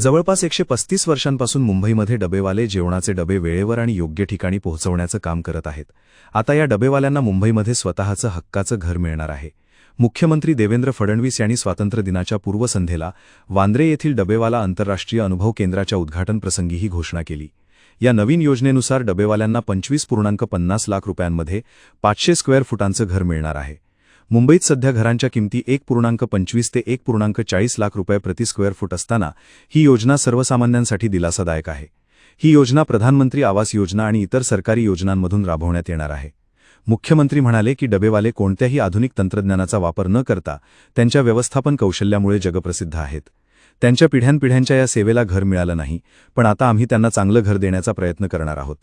जवळपास एकशे पस्तीस वर्षांपासून मुंबईमध्ये डबेवाले जेवणाचे डबे वेळेवर आणि योग्य ठिकाणी पोहोचवण्याचं काम करत आहेत. आता या डबेवाल्यांना मुंबईमध्ये स्वतःचं हक्काचं घर मिळणार आहे. मुख्यमंत्री देवेंद्र फडणवीस यांनी स्वातंत्र्यदिनाच्या पूर्वसंध्येला वांद्रे येथील डबेवाला आंतरराष्ट्रीय अनुभव केंद्राच्या उद्घाटनप्रसंगी ही घोषणा केली. या नवीन योजनेनुसार डबेवाल्यांना पंचवीस पूर्णांक पन्नास लाख रुपयांमध्ये पाचशे स्क्वेअर फुटांचं घर मिळणार आहे. मुंबईत सध्या घरांच्या किमती एक पूर्णांक पंचवीस ते एक पूर्णांक चाळीस लाख रुपये प्रति स्क्वेअर फूट असताना ही योजना सर्वसामान्यांसाठी दिलासादायक आहे. ही योजना प्रधानमंत्री आवास योजना आणि इतर सरकारी योजनांमधून राबवण्यात येणार आहे. मुख्यमंत्री म्हणाले की डबेवाले कोणत्याही आधुनिक तंत्रज्ञानाचा वापर न करता त्यांच्या व्यवस्थापन कौशल्यामुळे जगप्रसिद्ध आहेत. त्यांच्या पिढ्यानपिढ्यांच्या या सेवेला घर मिळालं नाही पण आता आम्ही त्यांना चांगलं घर देण्याचा प्रयत्न करणार आहोत.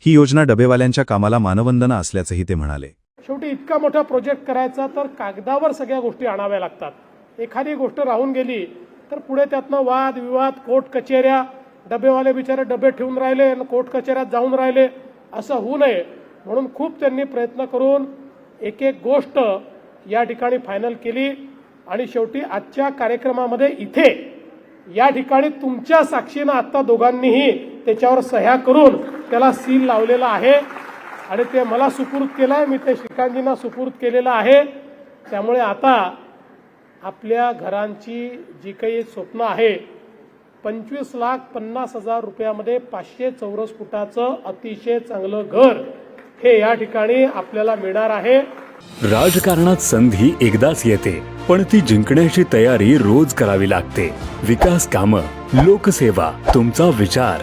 ही योजना डबेवाल्यांच्या कामाला मानवंदना असल्याचंही ते म्हणाले. शेवटी इतका मोठा प्रोजेक्ट करायचा तर कागदावर सगळ्या गोष्टी आणाव्या लागतात. एखादी गोष्ट राहून गेली तर पुढे त्यातनं वाद विवाद कोर्ट कचेऱ्या डबेवाले बिचारे डबे ठेवून राहिले आणि कोर्ट कचेऱ्यात जाऊन राहिले असं होऊ नये. म्हणून खूप त्यांनी प्रयत्न करून एक एक गोष्ट या ठिकाणी फायनल केली आणि शेवटी आजच्या कार्यक्रमामध्ये इथे या ठिकाणी तुमच्या साक्षीनं आत्ता दोघांनीही त्याच्यावर सह्या करून त्याला सील लावलेला आहे. आणि ते मला सुपूर्द केलं आहे मी ते श्रीकांतजींना सुपूर्द केलेलं आहे. त्यामुळे आता आपल्या घरांची जी काही स्वप्न आहे पंचवीस लाख पन्नास हजार रुपयामध्ये पाचशे चौरस फुटाचं अतिशय चांगलं घर हे या ठिकाणी आपल्याला मिळणार आहे. राजकारणात संधी एकदाच येते पण ती जिंकण्याची तयारी रोज करावी लागते. विकास कामं लोकसेवा तुमचा विचार.